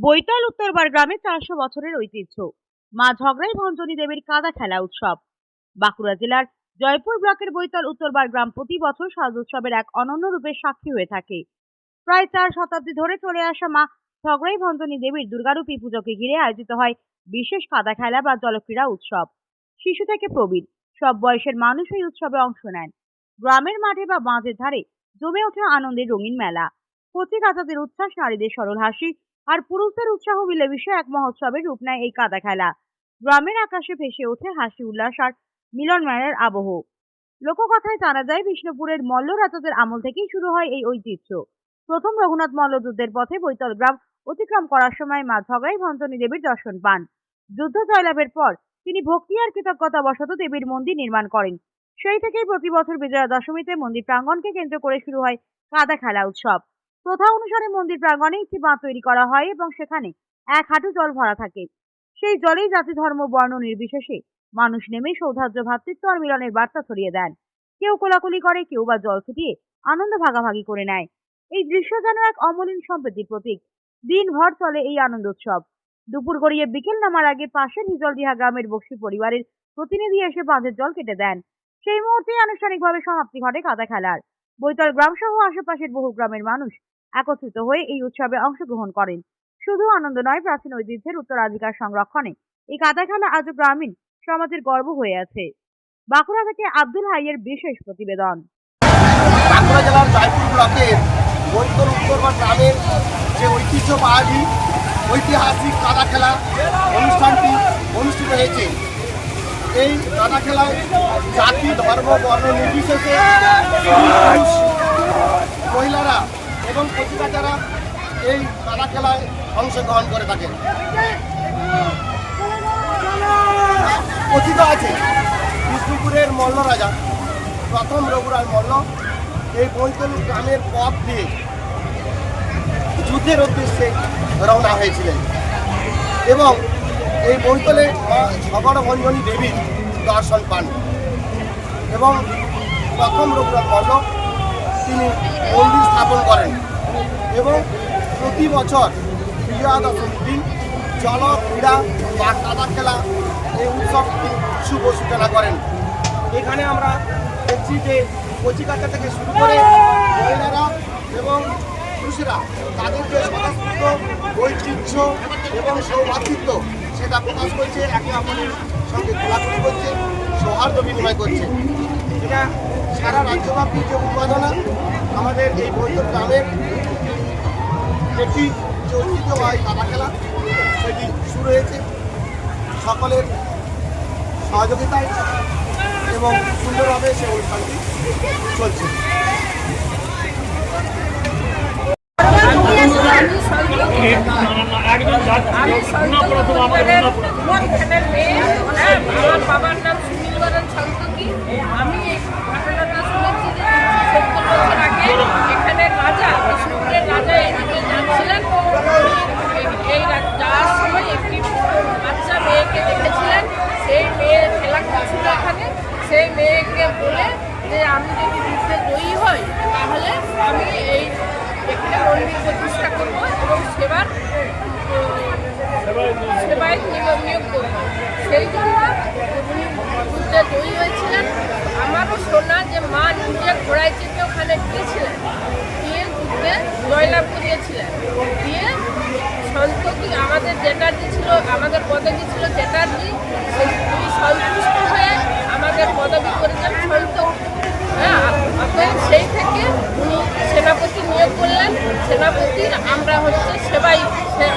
বৈতল, উত্তরবার গ্রামে চারশো বছরের ঐতিহ্য। মা ঝগড়াই ভঞ্জনী দেবীর কাদা খেলা উৎসব। বাঁকুড়া জেলার জয়পুর ব্লকের বৈতল, উত্তরবার গ্রাম প্রতি বছর সাজ উৎসবের এক অনন্য রূপের সাক্ষী হয়ে থাকে। প্রায় চার শতাব্দী ধরে চলে আসা মা ঝগড়াই ভঞ্জনী দেবীর দুর্গারূপী পুজোকে ঘিরে আয়োজিত হয় বিশেষ কাদা খেলা বা জলক্রীড়া উৎসব। শিশু থেকে প্রবীণ, সব বয়সের মানুষ এই উৎসবে অংশ নেন। গ্রামের মাঠে বা বাঁধের ধারে জমে ওঠে আনন্দের রঙিন মেলা। কচি কাচাদের উচ্ছ্বাস, নারীদের সরল হাসি আর পুরুষদের উৎসাহ মিলে বিষয় এক মহোৎসবের রূপ নেয় এই কাদা খেলা। গ্রামের আকাশে ভেসে ওঠে হাসি, উল্লাস আর মিলন মেলার আবহ। লোককথায় জানা যায়, বিষ্ণুপুরের মল্ল রাজাদের আমল থেকেই শুরু হয় এই ঐতিহ্য। প্রথম রঘুনাথ মল্ল যুদ্ধের পথে বৈতল গ্রাম অতিক্রম করার সময় মা ঝগড়াই ভঞ্জনী দেবীর দর্শন পান। যুদ্ধ জয়লাভের পর তিনি ভক্তি আর কৃতজ্ঞতা বশত দেবীর মন্দির নির্মাণ করেন। সেই থেকেই প্রতি বছর বিজয়া দশমীতে মন্দির প্রাঙ্গণকে কেন্দ্র করে শুরু হয় কাদা খেলা উৎসব। প্রথা অনুসারে মন্দির প্রাঙ্গণে একটি বাঁধ তৈরি করা হয় এবং সেখানে এক হাঁটু জল ভরা থাকে। সেই জলেই জাতি, ধর্ম, বর্ণ নির্বিশেষে মানুষ নেমে সৌধার্য ভ্রাতৃত্ব আর মিলনের বার্তা ছড়িয়ে দেন। কেউ কোলাকুলি করে, কেউ বা জল ছিটিয়ে আনন্দ ভাগাভাগি করে নেয়। এই দৃশ্য যেন এক অমলিন সম্প্রীতির প্রতীক। দিনভর চলে এই আনন্দ উৎসব। দুপুর গড়িয়ে বিকেল নামার আগে পাশের হিজলডিহা গ্রামের বক্সি পরিবারের প্রতিনিধি এসে বাঁধের জল কেটে দেন। সেই মুহূর্তেই আনুষ্ঠানিকভাবে সমাপ্তি ঘটে কাদা খেলার। বৈতল গ্রাম সহ আশেপাশের বহু গ্রামের মানুষ একত্রিত হয়ে এই উৎসবে অংশগ্রহণ করেন। শুধু আনন্দ নয়, প্রাচীন ঐতিহ্যের উত্তরাধিকার সংরক্ষণে এই কাদা খেলা আজও গ্রামীণ সমাজের গর্ব হয়ে আছে। বাঁকুড়া থেকে আব্দুল হাইয়ের বিশেষ প্রতিবেদন। বাঁকুড়া জেলার জয়পুর ব্লকের বৈতর গ্রামের যে ঐতিহ্যবাহী ঐতিহাসিক কাদা খেলা অনুষ্ঠানটি অনুষ্ঠিত হয়েছে, এই কাদা খেলায় জাতি, ধর্ম, বর্ণ নির্বিশেষে মহিলারা এবং কচিকাচারা এই কাদা খেলায় অংশগ্রহণ করে থাকেন কথিত আছে। বিষ্ণুপুরের মল্ল রাজা, প্রথম রঘুরাজ মল্ল, এই বৈতল গ্রামের পথ দিয়ে যুদ্ধের উদ্দেশ্যে রওনা হয়েছিলেন। এবং এই বৈতলে মা ঝগড়ভঞ্জনী দেবীর দর্শন পান। এবং প্রথম রঘুরাজ মল্ল তিনি মন্দির স্থাপন করেন এবং প্রতি বছর বিজয়া দশমীর দিন জল, ক্রীড়া বা কাদা খেলা এই উৎসবটি শুভ সূচনা করেন। এখানে আমরা দেখছি যে কচিকাটা থেকে শুরু করে মহিলারা এবং পুরুষেরা তাদের যে স্বতঃস্ফূর্ত ঐতিহ্য এবং সৌভাতৃত্ব সেটা প্রকাশ করছে, একে অপরের সঙ্গে খোলাখুলি করছে, সৌহার্দ্য বিনিময় করছে। এটা সারা রাজ্যব্যাপী যে উন্মাদনা আমাদের এই বৈদ্য গ্রামের একটি যে হয় কাদা খেলা সেটি শুরু হয়েছে। সকলের সহযোগিতায় এবং সুন্দরভাবে সে অনুষ্ঠানটি চলছে। একজন আমি মেয়ে হ্যাঁ, আমার বাবার নাম সুনীল বরণ সন্তোষী আমি এই ঘটনাটা শুনেছি যে সত্তর বছর আগে এখানে রাজা বিষ্ণুপুরের রাজা এদিকে যাচ্ছিলেন এই- এই রা- যাওয়ার সময় একটি বাচ্চা মেয়েকে দেখেছিলেন সেই মেয়ে খেলা করছিল এখানে সেই মেয়েকে বলে যে আমি যদি যুদ্ধে জয়ী হই, তাহলে আমি এই এখানে মন্দির প্রতিষ্ঠা করব এবং সেবার সেবায় নিয়োগ নিয়োগ করব। সেই জন্য উনি যুদ্ধে জয়ী হয়েছিলেন। আমারও শোনা যে মা নিজে ঘোড়ায় চেপে ওখানে গিয়েছিলেন। গিয়ে যুদ্ধে জয়লাভ করিয়েছিলেন। দিয়ে সন্তকি আমাদের চ্যাটার্জি ছিল, আমাদের পদবী ছিল চ্যাটার্জি সন্তুষ্ট হয়ে আমাদের পদবী করেছেন সন্তক হ্যাঁ সেই থেকে উনি সেনাপতি নিয়োগ করলেন। সেনাপতির আমরা হচ্ছে সেবাই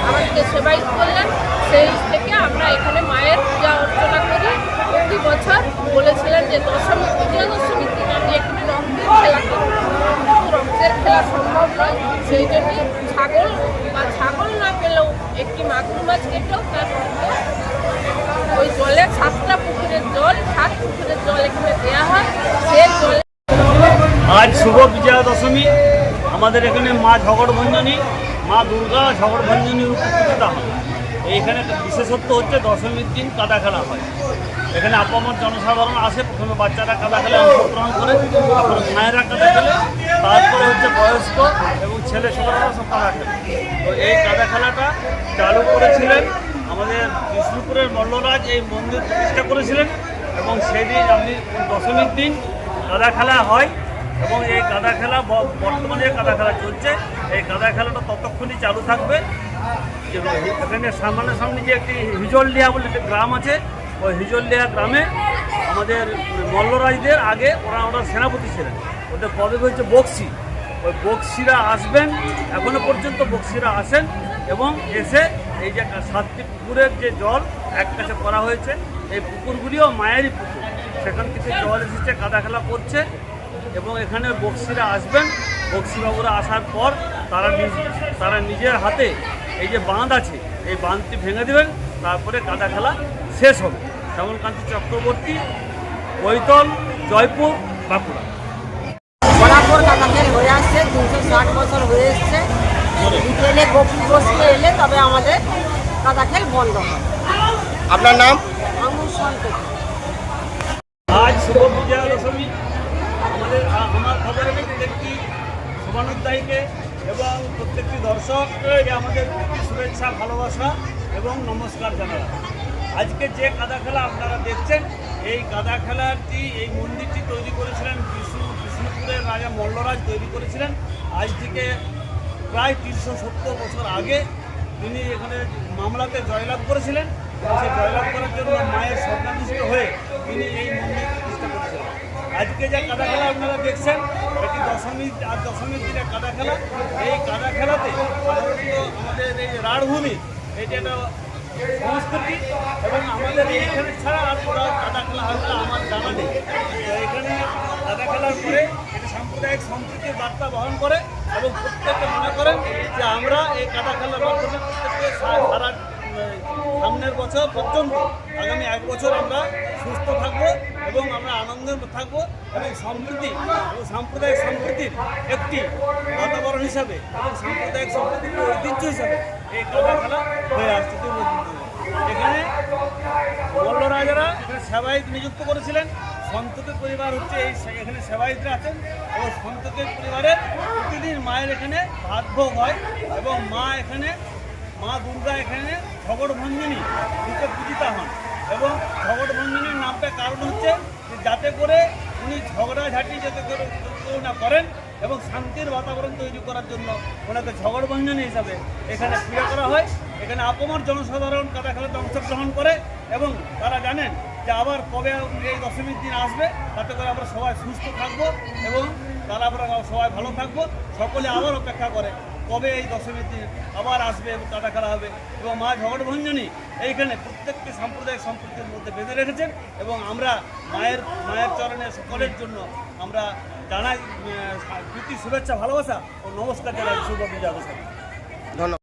আমাদেরকে সেবাই করলেন। সেই থেকে আমরা এখানে মায়ের পূজা অর্চনা করি। প্রতি বছর বলেছিলেন যে দশমী বিজয়া দশমীর দিন আমি একটি রক্তের খেলা কিন্তু রক্তের খেলা সম্ভব নয়। সেই জন্য ছাগল বা ছাগল না পেলেও একটি মাগুর মাছ কেটেও তার ওই জলে সাতটা হয় আজ শুভ বিজয়া দশমী আমাদের এখানে মা ঝগড় ভঞ্জনী মা দুর্গা ঝগড় ভঞ্জনী উপস্থিত হন এইখানে বিশেষত্ব হচ্ছে দশমীর দিন কাদা খেলা হয়। এখানে আপামর জনসাধারণ আসে, প্রথমে বাচ্চারা কাদা খেলে অংশগ্রহণ করে, তারপরে মায়েরা কাদা খেলে, তারপরে হচ্ছে বয়স্ক এবং ছেলে ছোটরা সব কাদা খেলে। তো এই কাদা খেলাটা চালু করেছিলেন আমাদের বিষ্ণুপুরের মল্লরাজ, এই মন্দির প্রতিষ্ঠা করেছিলেন। এবং সেদিন আপনি দশমীর দিন কাদা খেলা হয় এবং এই কাদা খেলা বর্তমানে কাদা খেলা চলছে। এই কাদা খেলাটা ততক্ষণই চালু থাকবে। এখানে সামনে সামনে যে একটি হিজলডিয়া বলে একটি গ্রাম আছে, ওই হিজলডিয়া গ্রামে আমাদের মল্লরাজদের আগে ওরা ওরা সেনাপতি ছিলেন। ওদের পদক হচ্ছে বক্সি। ওই বক্সিরা আসবেন, এখনও পর্যন্ত বক্সিরা আসেন এবং এসে এই যে সাতটি পুকুরের যে জল এক কাছে করা হয়েছে এই পুকুরগুলিও মায়েরই পুকুর। সেখান থেকে জল এসেছে কাদা খেলা করছে এবং এখানে বক্সিরা আসবেন। বক্সিবাবুরা আসার পর তারা নিজ তারা নিজের হাতে এই যে বাঁধ আছে এই বাঁধটি ভেঙে দেবেন তারপরে কাদা খেলা শেষ হবে। শ্যামলকান্তি চক্রবর্তী বৈতল জয়পুর বাঁকুড়া। বরাবর কাকাখেল হয়ে আসছে তিনশো ষাট বছর হয়ে এসছে। বিকেলে গোপী বসতে এলে তবে আমাদের কাকাখেল বন্ধ হয় আপনার নাম? আজ শুভ বিজয়া দশমী। আমাদের আমার খবরে প্রত্যেকটি শুভানুদ্দায়ীকে এবং প্রত্যেকটি দর্শককে আমাদের শুভেচ্ছা, ভালোবাসা এবং নমস্কার জানালাম আজকে যে কাদা খেলা আপনারা দেখছেন, এই কাদা খেলাটি, এই মন্দিরটি তৈরি করেছিলেন বিষ্ণু বিষ্ণুপুরের রাজা মল্লরাজ তৈরি করেছিলেন। আজ থেকে প্রায় তিনশো সত্তর বছর আগে তিনি এখানে মামলাতে জয়লাভ করেছিলেন। সেই জয়লাভ করার জন্য মায়ের স্বপ্নাদিষ্ট হয়ে তিনি এই প্রতিষ্ঠা করেছিলেন আজকে যে কাদা খেলা আপনারা দেখছেন, এটি দশমী, আর দশমীর দিনে কাদা খেলা। এই কাদা খেলাতে আমাদের এই রাঢ়ভূমি এটি একটা সংস্কৃতি, এবং আমাদের এইখানে ছাড়া আর কোথাও কাদা খেলা হয় বলে আমার জানা নেই। এখানে কাদা খেলার পরে এটি সাম্প্রদায়িক সম্প্রীতির বার্তা বহন করে, এবং প্রত্যেকে মনে করেন যে আমরা এই কাদা খেলার মাধ্যমে প্রত্যেককে সারা সামনের বছর পর্যন্ত, আগামী এক বছর আমরা সুস্থ থাকব এবং আমরা আনন্দের থাকব এবং সম্প্রীতি এবং সাম্প্রদায়িক সম্প্রীতির একটি বাতাবরণ হিসাবে এবং সাম্প্রদায়িক সম্প্রীতির ঐতিহ্য হিসাবে এই কাদা খেলা হয়ে আসছে। এখানে মল্ল রাজারা এখানে সেবায়িত নিযুক্ত করেছিলেন সন্তকের পরিবার হচ্ছে এই এখানে সেবায়িতরা আছেন এবং সন্তকের পরিবারের প্রতিদিন মায়ের এখানে ভাত ভোগ হয় এবং মা এখানে মা দুর্গা এখানে ঝগড় ভঞ্জনী রূপে পূজিতা হন এবং ঝগড় ভঞ্জনীর নামটা কারণ হচ্ছে যে যাতে করে উনি ঝগড়াঝাটি যাতে করে কেউ না করেন এবং শান্তির বাতাবরণ তৈরি করার জন্য ওনাকে ঝগড় ভঞ্জনী হিসাবে এখানে পূজা করা হয়। এখানে আপমর জনসাধারণ কাদা খেলাতে অংশগ্রহণ করে এবং তারা জানেন যে আবার কবে এই দশমীর দিন আসবে, তাতে করে আমরা সবাই সুস্থ থাকব এবং তারা আমরা সবাই ভালো থাকব। সকলে আবার অপেক্ষা করে। কবে এই দশমীর দিন আবার আসবে এবং কাটা খেলা হবে? এবং মা ভগটভঞ্জনী এইখানে প্রত্যেকটি সাম্প্রদায়িক সম্পর্কের মধ্যে বেঁধে রেখেছেন এবং আমরা মায়ের মায়ের চরণে সকলের জন্য আমরা জানাই প্রীতি, শুভেচ্ছা, ভালোবাসা ও নমস্কার জানাই, শুভ বিজয়া ধন্যবাদ